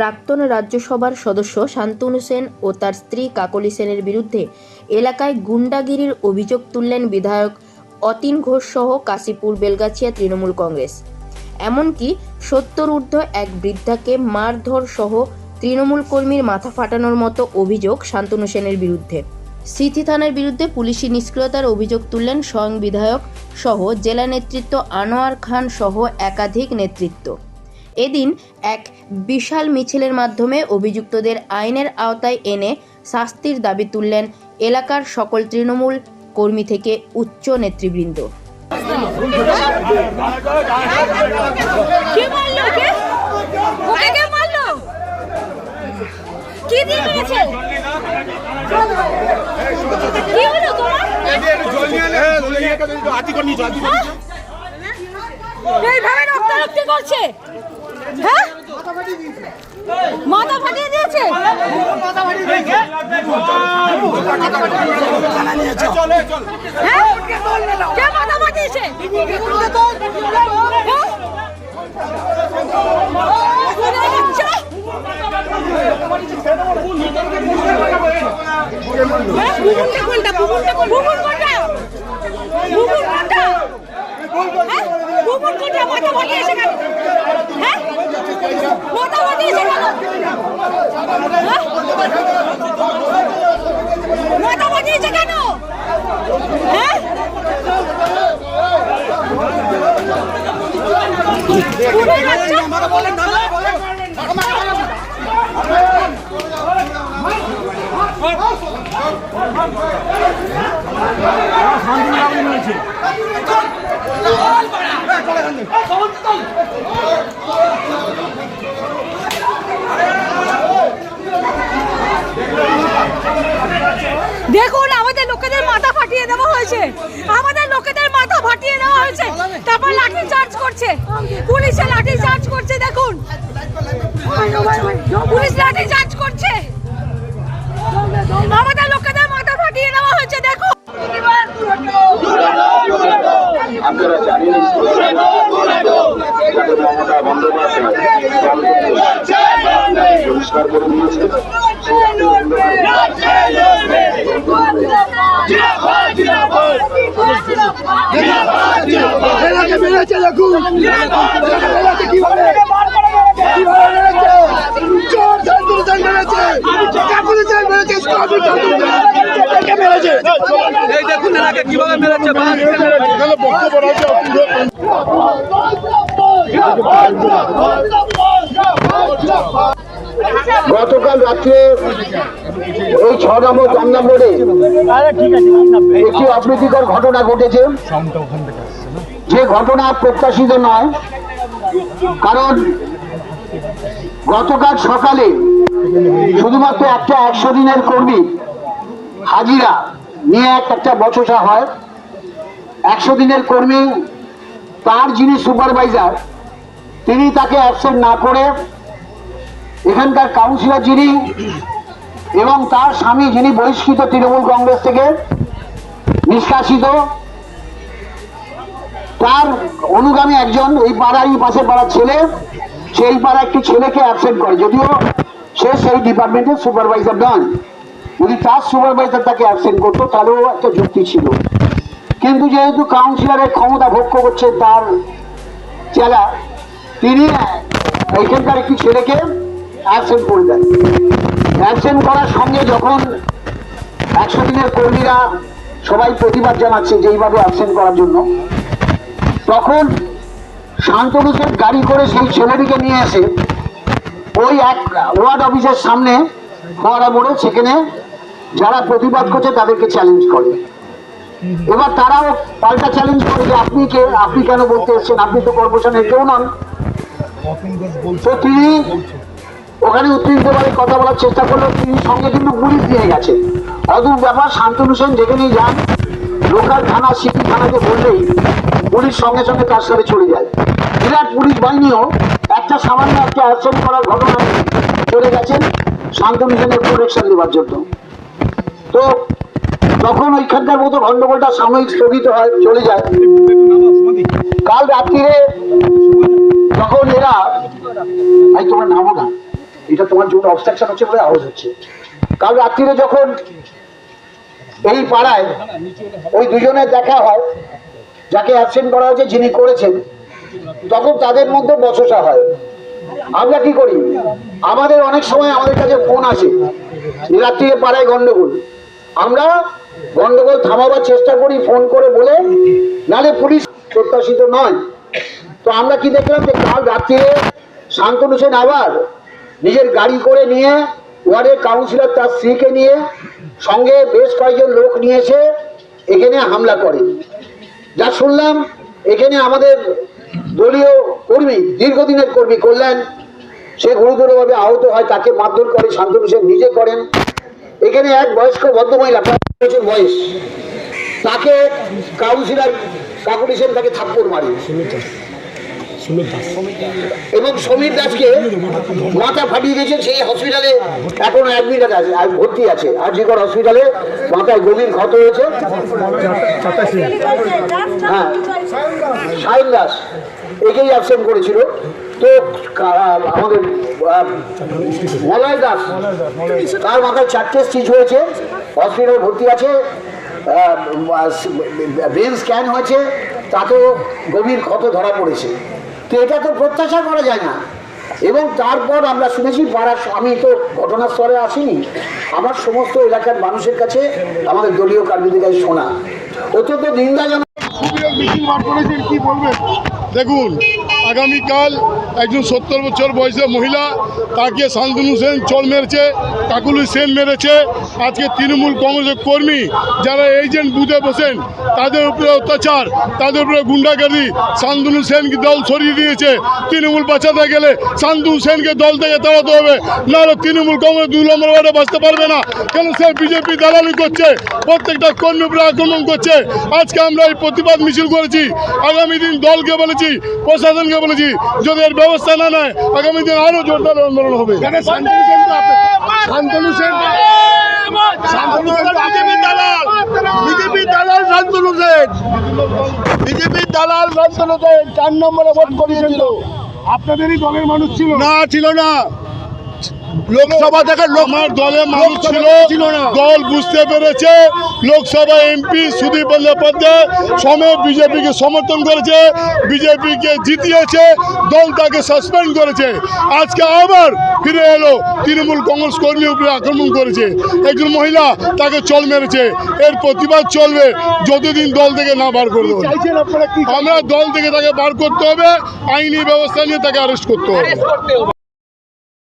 প্রাক্তন রাজ্যসভার সদস্য শান্তনু সেন ও তার স্ত্রী কাকলি সেনের বিরুদ্ধে এলাকায় গুন্ডাগিরির অভিযোগ তুললেন বিধায়ক অতীন ঘোষ সহ কাশীপুর বেলগাছিয়া তৃণমূল কংগ্রেস। এমনকি সত্তর ঊর্ধ্ব এক বৃদ্ধাকে মারধর সহ তৃণমূল কর্মীর মাথা ফাটানোর মতো অভিযোগ শান্তনু সেনের বিরুদ্ধে। সিথি থানার বিরুদ্ধে পুলিশি নিষ্ক্রিয়তার অভিযোগ তুললেন স্বয়ং বিধায়ক সহ জেলা নেতৃত্ব আনোয়ার খান সহ একাধিক নেতৃত্ব। এদিন এক বিশাল মিছিলের মাধ্যমে অভিযুক্তদের আইনের আওতায় এনে শাস্তির দাবি তুললেন এলাকার সকল তৃণমূল কর্মী থেকে উচ্চ নেতৃবৃন্দ। কে দিয়ে মেরেছে? কি হলো তোমার? এইভাবে রক্তারক্তি করছে? হ্যাঁ মাথা ফাটিয়ে দিয়েছে হ্যাঁ কে মাথা ফাটিয়েছে? বুবুনটা কোনটা? বুবুনটা বুবুন কোনটা? বুবুন কোনটা? বুবুন কোনটা? মাথা ফাটিয়েছে হ্যাঁ? মাথা ফাটিয়েছে কেন? হ্যাঁ? মাথা ফাটিয়েছে কেন? হ্যাঁ? কোথায় যাচ্ছে? দেখুন আমাদের লোকেদের মাথা ফাটিয়ে দেওয়া হয়েছে? আমাদের লোকেদের মাথা ফাটিয়ে দেওয়া হয়েছে। তারপর লাঠি চার্জ করছে। পুলিশে লাঠি চার্জ করছে, দেখুন। পুলিশ লাঠি চার্জ করছে। আমাদের লোকেদের মাথা ফাটিয়ে দেওয়া হয়েছে দেখুন আপনারা জানেন যাতে মমতা বন্দ্যোপাধ্যায় পরিষ্কার করে দিয়েছে এনাকে মেরেছে দেখুন মেরেছে কীভাবে কীভাবে মেরেছে চোর শান্তনু সেন মেরেছে কাকুলি সেন মেরেছে স্কর্পি শান্তনু সেন একে মেরেছে এই দেখুন এনাকে কীভাবে মেরেছে বক্তব্য রাখছে গতকাল রাত্রে এই ছ নম্বর চার নম্বরে। একটি অপ্রীতিকর ঘটনা ঘটেছে। যে ঘটনা প্রত্যাশিত নয়, কারণ গতকাল সকালে শুধুমাত্র একটা একশো দিনের কর্মী হাজিরা নিয়ে এক একটা বচসা হয়। একশো দিনের কর্মী তার যিনি সুপারভাইজার, তিনি তাকে অ্যাবসেন্ট না করে এখানকার কাউন্সিলর যিনি এবং তার স্বামী যিনি বহিষ্কৃত তৃণমূল কংগ্রেস থেকে নিষ্কাশিত তার অনুগামী একজন এই পাড়ার এই পাশের পাড়ার ছেলে, সেই পাড়া একটি ছেলেকে অ্যাবসেন্ট করে। যদিও সে সেই ডিপার্টমেন্টের সুপারভাইজার নয়। যদি তার সুপারভাইজার তাকে অ্যাবসেন্ট করতো, তাহলেও একটা যুক্তি ছিল। কিন্তু যেহেতু কাউন্সিলরের ক্ষমতা ভোগ্য করছে তার চেলা, তিনি এইখানকার একটি ছেলেকে অ্যাবসেন্ট করে দেন। অ্যাবসেন্ট করার সঙ্গে যখন একশো দিনের কর্মীরা সবাই প্রতিবাদ জানাচ্ছে যে এইভাবে অ্যাবসেন্ট করার জন্য তখন শান্তনু সেন গাড়ি করে সেই ছেলেটিকে নিয়ে এসে ওই এক ওয়ার্ড অফিসের সামনে ফোয়ারা মোড়ে সেখানে যারা প্রতিবাদ করছে তাদেরকে চ্যালেঞ্জ করে। এবার তারাও পাল্টা চ্যালেঞ্জ করে যে আপনি কে? আপনি কেন বলতে এসছেন? আপনি তো কর্পোরেশনের কেউ নন। তো তিনি ওখানে বাড়ি কথা বলার চেষ্টা করলেও তিনি সঙ্গে কিন্তু পুলিশ দিয়ে গেছে। অদূর ব্যাপার, শান্তনু সেন যেখানেই যান লোকাল থানা, সিটি থানাকে বললেই পুলিশ সঙ্গে সঙ্গে তার সাথে চলে যায়। বিরাট পুলিশ বাহিনীও একটা সামান্য একটা অ্যাকশন করার ঘটনায় চলে গেছেন শান্তনু সেনের প্রোটেকশন দেওয়ার জন্য। তো তখন ওইখানকার মতো গন্ডগোলটা সাময়িক স্থগিত হয়, চলে যায়। কাল রাত্রিরে যখন এরা, ভাই, তোমার নামও না, এটা তোমার জন্য অবস্ট্রাকশন হচ্ছে বলে আওয়াজ হচ্ছে। কাল রাত্রিরে যখন এই পাড়ায় ওই দুজনের দেখা হয়, যাকে অ্যাবসেন্ট করা হয়েছে যিনি করেছেন, তখন তাদের মধ্যে বচসা হয়। আমরা কি করি? আমাদের অনেক সময় আমাদের কাছে ফোন আসে, যে পাড়ায় গন্ডগোল। আমরা গন্ডগোল থামাবার চেষ্টা করি ফোন করে বলে নালে পুলিশ প্রত্যাশিত নয়। তো আমরা কি দেখলাম যে কাল রাত্রিরে শান্তনু সেন আবার নিজের গাড়ি করে নিয়ে ওয়ার্ডের কাউন্সিলর তার স্ত্রীকে নিয়ে সঙ্গে বেশ কয়েকজন লোক নিয়ে এসে এখানে হামলা করে। যা শুনলাম, এখানে আমাদের দলীয় কর্মী, দীর্ঘদিনের কর্মী কল্যাণ, সে গুরুতরভাবে আহত হয়, তাকে মারধর করে শান্তনু সেন নিজে করেন। এখানে এক বয়স্ক ভদ্রমহিলা প্রায় বছর বয়স, তাকে কাউন্সিলর কাকুলি সেন তাকে থাপ্পড় মারে। এবং সমীর দাসকে মাথা ফাটিয়ে গেছে সেই হসপিটালে এখনও অ্যাডমিট আছে আর ভর্তি আছে আজিকর হসপিটালে মাথায় গভীর ক্ষত হয়েছে হ্যাঁ সায়ন দাস একেই অ্যাবসেন্ট করেছিল তো আমাদের মলয় দাস তার মাথায় চারটে স্টিচ হয়েছে হসপিটালে ভর্তি আছে ব্রেন স্ক্যান হয়েছে তাতেও গভীর ক্ষত ধরা পড়েছে তো এটা তো প্রত্যাশা করা যায় না। এবং তারপর আমরা শুনেছি পাড়ার আমি তো ঘটনাস্থলে আসিনি। আমার সমস্ত এলাকার মানুষের কাছে আমাদের দলীয় কর্মীদের কাছে শোনা। অত্যন্ত নিন্দাজনক কি বলবেন? দেখুন আগামীকাল একজন সত্তর বছর বয়সের মহিলা, তাকে শান্তনু সেন চল মেরেছে, কাকুলি সেন মেরেছে। আজকে তৃণমূল কংগ্রেসের কর্মী যারা এজেন্ট বুথে বসেন, তাদের উপরে অত্যাচার, তাদের উপরে গুন্ডাগারি। শান্তনু সেনকে দল সরিয়ে দিয়েছে। তৃণমূল বাঁচাতে গেলে শান্তনু সেনকে দল থেকে তাড়াতে হবে। নাহলে তৃণমূল কংগ্রেস দুই নম্বর ওয়ার্ডে বাঁচতে পারবে না। কেন সে বিজেপি দালালি করছে? প্রত্যেকটা কর্মী উপরে আক্রমণ করছে। আজকে আমরা এই প্রতিবাদ মিছিল করেছি। আগামী দিন দলকে বলেছি, প্রশাসনকে বলেছি যদি এর ব্যবস্থা না নেয় আগামী দিন আরও জোরদার আন্দোলন হবে। শান্তনু সেন শান্তনু সেন দালাল। বিজেপি দালাল শান্তনু সেন। বিজেপি দালাল শান্তনু সেন চার নম্বরে ভোট করিয়েছিল। আপনাদেরই দলের মানুষ ছিল। না ছিল না। লোকসভা থেকে আমার দলের মানুষ ছিল। দল বুঝতে পেরেছে। লোকসভা এমপি সুদীপ বন্দ্যোপাধ্যায় সময় বিজেপিকে সমর্থন করেছে। বিজেপিকে জিতিয়েছে। দল তাকে সাসপেন্ড করেছে। আজকে আবার ফিরে এলো তৃণমূল কংগ্রেস কর্মী উপরে আক্রমণ করেছে। একজন মহিলা তাকে চল মেরেছে। এর প্রতিবাদ চলবে যতদিন দল থেকে না বার করে দেবো আমরা দল থেকে তাকে বার করতে হবে। আইনি ব্যবস্থা নিয়ে তাকে অ্যারেস্ট করতে হবে।